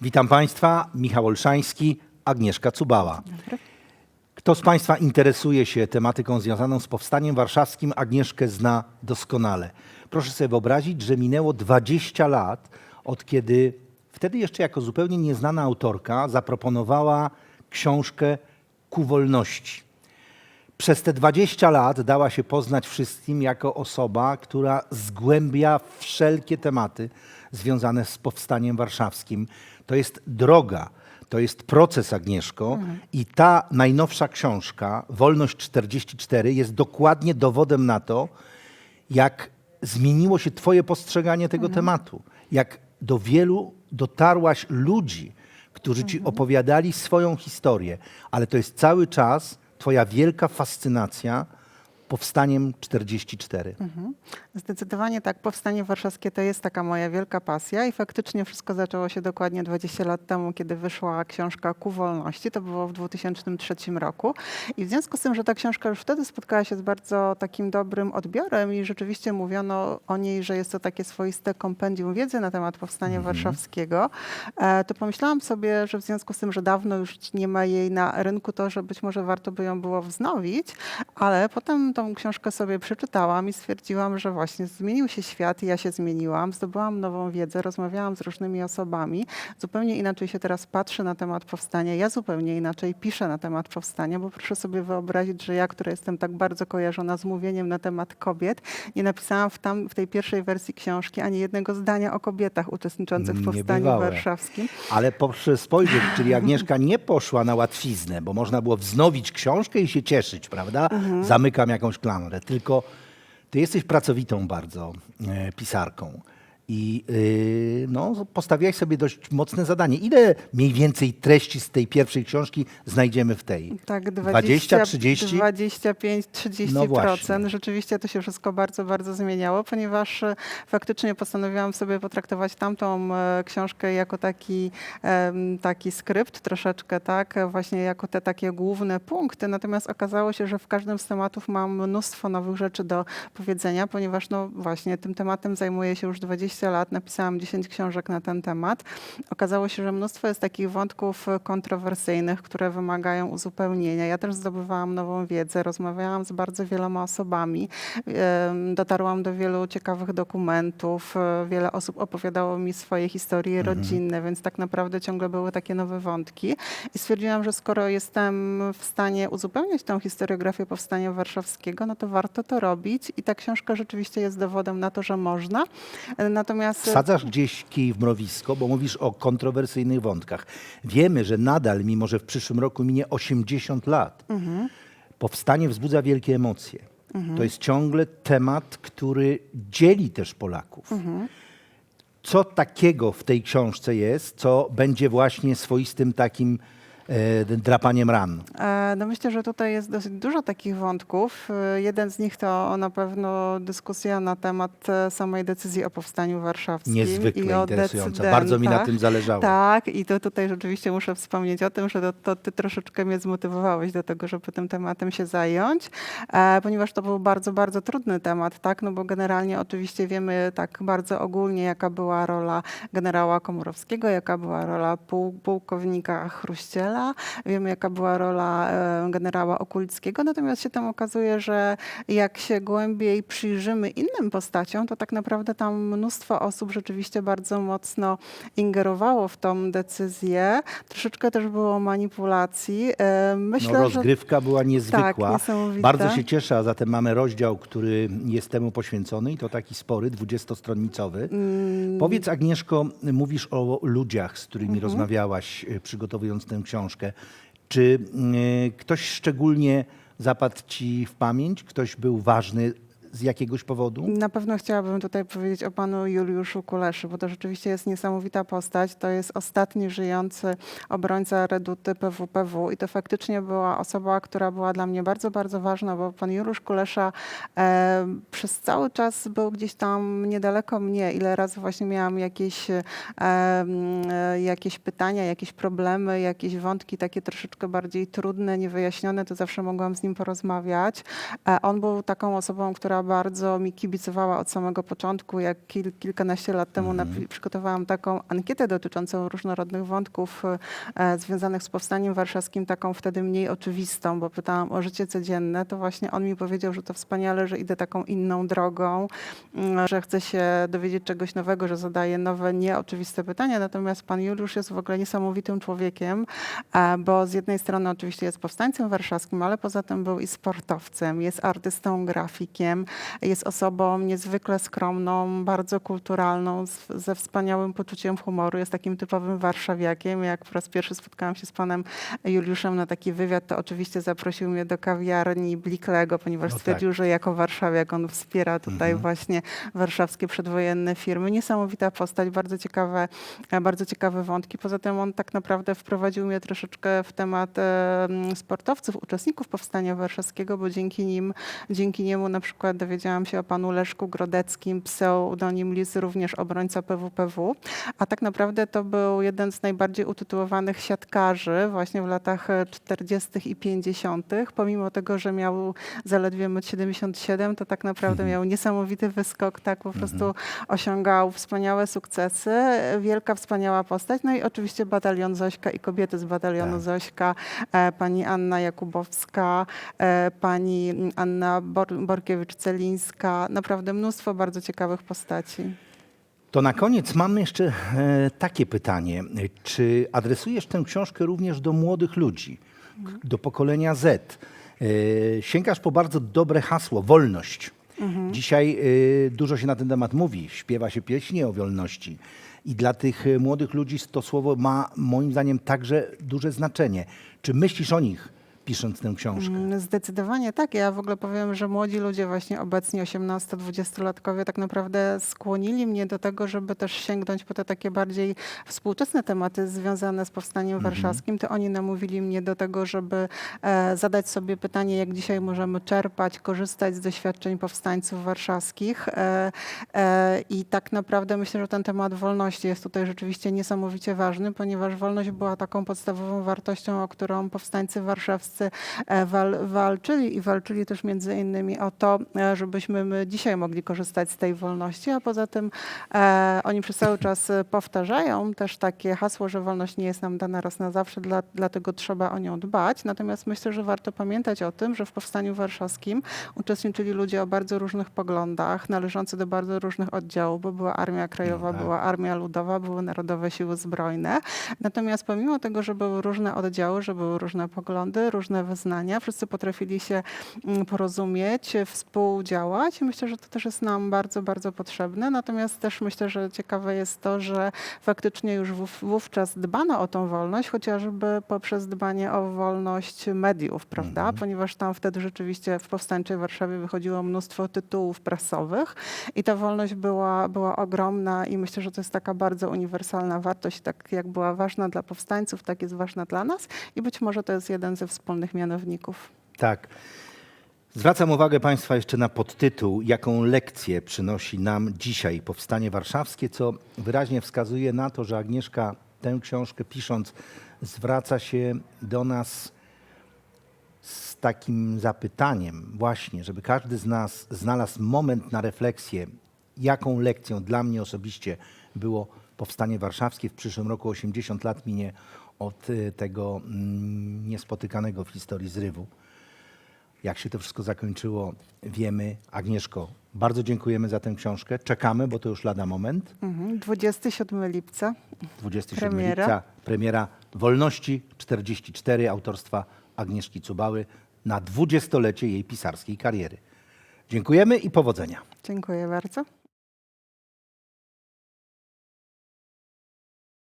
Witam Państwa, Michał Olszański, Agnieszka Cubała. Kto z Państwa interesuje się tematyką związaną z powstaniem warszawskim, Agnieszkę zna doskonale. Proszę sobie wyobrazić, że minęło 20 lat od kiedy wtedy jeszcze jako zupełnie nieznana autorka zaproponowała książkę Ku wolności. Przez te 20 lat dała się poznać wszystkim jako osoba, która zgłębia wszelkie tematy związane z powstaniem warszawskim. To jest droga, to jest proces, Agnieszko. I ta najnowsza książka, Wolność 44, jest dokładnie dowodem na to, jak zmieniło się Twoje postrzeganie tego tematu. Jak do wielu dotarłaś ludzi, którzy Ci opowiadali swoją historię, ale to jest cały czas Twoja wielka fascynacja powstaniem 44. Zdecydowanie tak. Powstanie warszawskie to jest taka moja wielka pasja i faktycznie wszystko zaczęło się dokładnie 20 lat temu, kiedy wyszła książka Ku wolności. To było w 2003 roku. I w związku z tym, że ta książka już wtedy spotkała się z bardzo takim dobrym odbiorem i rzeczywiście mówiono o niej, że jest to takie swoiste kompendium wiedzy na temat powstania warszawskiego, e, to pomyślałam sobie, że w związku z tym, że dawno już nie ma jej na rynku, to że być może warto by ją było wznowić, ale potem tą książkę sobie przeczytałam i stwierdziłam, że właśnie zmienił się świat, ja się zmieniłam, zdobyłam nową wiedzę, rozmawiałam z różnymi osobami. Zupełnie inaczej się teraz patrzę na temat powstania, ja zupełnie inaczej piszę na temat powstania, bo proszę sobie wyobrazić, że ja, która jestem tak bardzo kojarzona z mówieniem na temat kobiet, nie napisałam w, tam, w tej pierwszej wersji książki ani jednego zdania o kobietach uczestniczących w powstaniu Niebywałe. warszawskim. Ale proszę spojrzeć, czyli Agnieszka nie poszła na łatwiznę, bo można było wznowić książkę i się cieszyć, prawda? Zamykam jakąś klamrę. Tylko ty jesteś pracowitą bardzo e, pisarką. I yy, no, postawiłaś sobie dość mocne zadanie. Ile mniej więcej treści z tej pierwszej książki znajdziemy w tej? Tak, 20, 30? 25, 30%. No właśnie. Rzeczywiście to się wszystko bardzo, bardzo zmieniało, ponieważ e, faktycznie postanowiłam sobie potraktować tamtą e, książkę jako taki, taki skrypt troszeczkę, tak, e, właśnie jako te takie główne punkty. Natomiast okazało się, że w każdym z tematów mam mnóstwo nowych rzeczy do powiedzenia, ponieważ no właśnie tym tematem zajmuję się już 20 lat, napisałam 10 książek na ten temat. Okazało się, że mnóstwo jest takich wątków e, kontrowersyjnych, które wymagają uzupełnienia. Ja też zdobywałam nową wiedzę, rozmawiałam z bardzo wieloma osobami, dotarłam do wielu ciekawych dokumentów, e, wiele osób opowiadało mi swoje historie rodzinne, więc tak naprawdę ciągle były takie nowe wątki. I stwierdziłam, że skoro jestem w stanie uzupełniać tą historiografię powstania warszawskiego, no to warto to robić i ta książka rzeczywiście jest dowodem na to, że można. E, Natomiast Wsadzasz gdzieś kij w mrowisko, bo mówisz o kontrowersyjnych wątkach. Wiemy, że nadal, mimo że w przyszłym roku minie 80 lat, powstanie wzbudza wielkie emocje. To jest ciągle temat, który dzieli też Polaków. Co takiego w tej książce jest, co będzie właśnie swoistym takim e, drapaniem ran? E, No myślę, że tutaj jest dosyć dużo takich wątków. E, Jeden z nich to na pewno dyskusja na temat e, samej decyzji o powstaniu warszawskim. i Niezwykle o interesująca. Bardzo mi na tym zależało. Tak, i to tutaj rzeczywiście muszę wspomnieć o tym, że to, to ty troszeczkę mnie zmotywowałeś do tego, żeby tym tematem się zająć, e, ponieważ to był bardzo, bardzo trudny temat, tak? No bo generalnie oczywiście wiemy tak bardzo ogólnie, jaka była rola generała Komorowskiego, jaka była rola pułkownika Chruściela, wiemy, jaka była rola e, generała Okulickiego, natomiast się tam okazuje, że jak się głębiej przyjrzymy innym postaciom, to tak naprawdę tam mnóstwo osób rzeczywiście bardzo mocno ingerowało w tą decyzję. Troszeczkę też było manipulacji. E, Myślę, no, że rozgrywka była niezwykła. niesamowita. Bardzo się cieszę, a zatem mamy rozdział, który jest temu poświęcony i to taki spory, dwudziestostronnicowy. Mm. Powiedz Agnieszko, mówisz o ludziach, z którymi Mhm. rozmawiałaś e, przygotowując tę książkę. Czy e, ktoś szczególnie zapadł ci w pamięć? Ktoś był ważny z jakiegoś powodu? Na pewno chciałabym tutaj powiedzieć o panu Juliuszu Kuleszy, bo to rzeczywiście jest niesamowita postać. To jest ostatni żyjący obrońca reduty PWPW i to faktycznie była osoba, która była dla mnie bardzo, bardzo ważna, bo pan Juliusz Kulesza e, przez cały czas był gdzieś tam niedaleko mnie. Ile razy właśnie miałam jakieś, e, e, jakieś pytania, jakieś problemy, jakieś wątki takie troszeczkę bardziej trudne, niewyjaśnione, to zawsze mogłam z nim porozmawiać. E, on był taką osobą, która bardzo mi kibicowała od samego początku. Jak kil, kilkanaście lat temu napi- przygotowałam taką ankietę dotyczącą różnorodnych wątków e, związanych z powstaniem warszawskim, taką wtedy mniej oczywistą, bo pytałam o życie codzienne, to właśnie on mi powiedział, że to wspaniale, że idę taką inną drogą, mm, że chce się dowiedzieć czegoś nowego, że zadaje nowe, nieoczywiste pytania. Natomiast pan Juliusz jest w ogóle niesamowitym człowiekiem, e, bo z jednej strony oczywiście jest powstańcem warszawskim, ale poza tym był i sportowcem, jest artystą, grafikiem, jest osobą niezwykle skromną, bardzo kulturalną, z, ze wspaniałym poczuciem humoru, jest takim typowym warszawiakiem. Jak po raz pierwszy spotkałam się z panem Juliuszem na taki wywiad, to oczywiście zaprosił mnie do kawiarni Bliklego, ponieważ No tak. stwierdził, że jako warszawiak on wspiera tutaj właśnie warszawskie przedwojenne firmy. Niesamowita postać, bardzo ciekawe, bardzo ciekawe wątki. Poza tym on tak naprawdę wprowadził mnie troszeczkę w temat sportowców, uczestników Powstania Warszawskiego, bo dzięki nim, dzięki niemu na przykład dowiedziałam się o panu Leszku Grodeckim, pseudonim Lis, również obrońca PWPW, a tak naprawdę to był jeden z najbardziej utytułowanych siatkarzy właśnie w latach e, 40. i 50., pomimo tego, że miał zaledwie 1,77 m, to tak naprawdę miał niesamowity wyskok, tak po prostu osiągał wspaniałe sukcesy, wielka, wspaniała postać, no i oczywiście batalion Zośka i kobiety z batalionu Tak. Zośka, e, pani Anna Jakubowska, e, pani Anna Bor- Borkiewicz-Celińska, naprawdę mnóstwo bardzo ciekawych postaci. To na koniec mam jeszcze e, takie pytanie. Czy adresujesz tę książkę również do młodych ludzi, do pokolenia Z? E, sięgasz po bardzo dobre hasło wolność. Dzisiaj e, dużo się na ten temat mówi, śpiewa się pieśni o wolności. I dla tych młodych ludzi to słowo ma moim zdaniem także duże znaczenie. Czy myślisz o nich, pisząc tę książkę? Mm, Zdecydowanie tak. Ja w ogóle powiem, że młodzi ludzie, właśnie obecni 18-20-latkowie, tak naprawdę skłonili mnie do tego, żeby też sięgnąć po te takie bardziej współczesne tematy związane z powstaniem warszawskim. To oni namówili mnie do tego, żeby e, zadać sobie pytanie, jak dzisiaj możemy czerpać, korzystać z doświadczeń powstańców warszawskich. E, e, I tak naprawdę myślę, że ten temat wolności jest tutaj rzeczywiście niesamowicie ważny, ponieważ wolność była taką podstawową wartością, o którą powstańcy warszawscy e, wal, walczyli i walczyli też między innymi o to, e, żebyśmy my dzisiaj mogli korzystać z tej wolności, a poza tym e, oni przez cały czas powtarzają też takie hasło, że wolność nie jest nam dana raz na zawsze, dla, dlatego trzeba o nią dbać. Natomiast myślę, że warto pamiętać o tym, że w Powstaniu Warszawskim uczestniczyli ludzie o bardzo różnych poglądach, należący do bardzo różnych oddziałów, bo była Armia Krajowa, No tak. była Armia Ludowa, były Narodowe Siły Zbrojne. Natomiast pomimo tego, że były różne oddziały, że były różne poglądy, różne wyznania, wszyscy potrafili się mm, porozumieć, współdziałać i myślę, że to też jest nam bardzo, bardzo potrzebne. Natomiast też myślę, że ciekawe jest to, że faktycznie już wów- wówczas dbano o tą wolność, chociażby poprzez dbanie o wolność mediów, prawda? Ponieważ tam wtedy rzeczywiście w powstańczej Warszawie wychodziło mnóstwo tytułów prasowych i ta wolność była, była ogromna i myślę, że to jest taka bardzo uniwersalna wartość, tak jak była ważna dla powstańców, tak jest ważna dla nas i być może to jest jeden ze wspólnych mianowników. Tak. Zwracam uwagę Państwa jeszcze na podtytuł, jaką lekcję przynosi nam dzisiaj Powstanie Warszawskie, co wyraźnie wskazuje na to, że Agnieszka tę książkę pisząc zwraca się do nas z takim zapytaniem właśnie, żeby każdy z nas znalazł moment na refleksję, jaką lekcją dla mnie osobiście było Powstanie Warszawskie. W przyszłym roku 80 lat minie od y, tego mm, niespotykanego w historii zrywu. Jak się to wszystko zakończyło, wiemy. Agnieszko, bardzo dziękujemy za tę książkę. Czekamy, bo to już lada moment. Mhm. 27 lipca. 27 Premiera. lipca, premiera Wolności 44 autorstwa Agnieszki Cubały na dwudziestolecie jej pisarskiej kariery. Dziękujemy i powodzenia. Dziękuję bardzo.